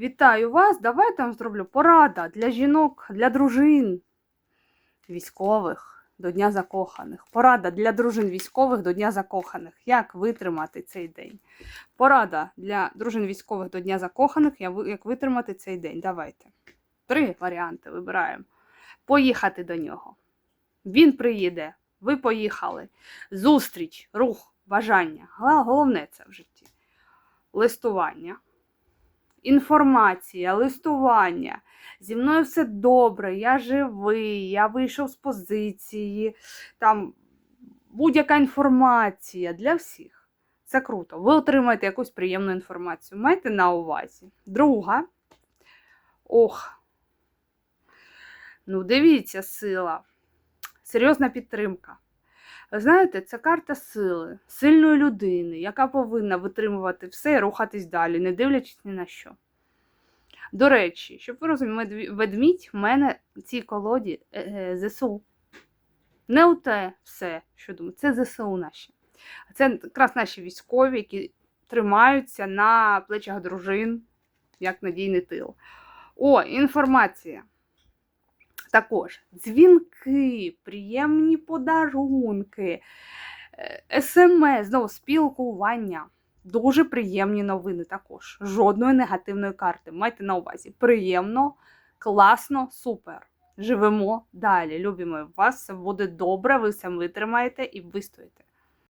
Вітаю вас! Давайте я вам зроблю порада для жінок, для дружин військових до Дня закоханих. Порада для дружин військових до Дня закоханих. Як витримати цей день? Порада для дружин військових до Дня закоханих. Як витримати цей день? Давайте. Три варіанти вибираємо. Поїхати до нього. Він приїде, ви поїхали. Зустріч, рух, бажання. Головне це в житті. Листування інформація, листування. Зі мною все добре, я живий, я вийшов з позиції, там будь-яка інформація для всіх. Це круто. Ви отримаєте якусь приємну інформацію. Майте на увазі. Друга. Ох. Ну, дивіться, сила. Серйозна підтримка. Знаєте, це карта сили, сильної людини, яка повинна витримувати все і рухатись далі, не дивлячись ні на що. До речі, щоб ви розуміли, ведмідь в мене в цій колоді е, е, ЗСУ. Не у те все, що думаю, це ЗСУ наші. Це якраз наші військові, які тримаються на плечах дружин, як надійний тил. О, інформація. Також дзвінки, приємні подарунки, е, смс, знову спілкування. Дуже приємні новини також. Жодної негативної карти. Майте на увазі. Приємно, класно, супер. Живемо далі. Любимо вас, все буде добре, ви все витримаєте і вистоїте.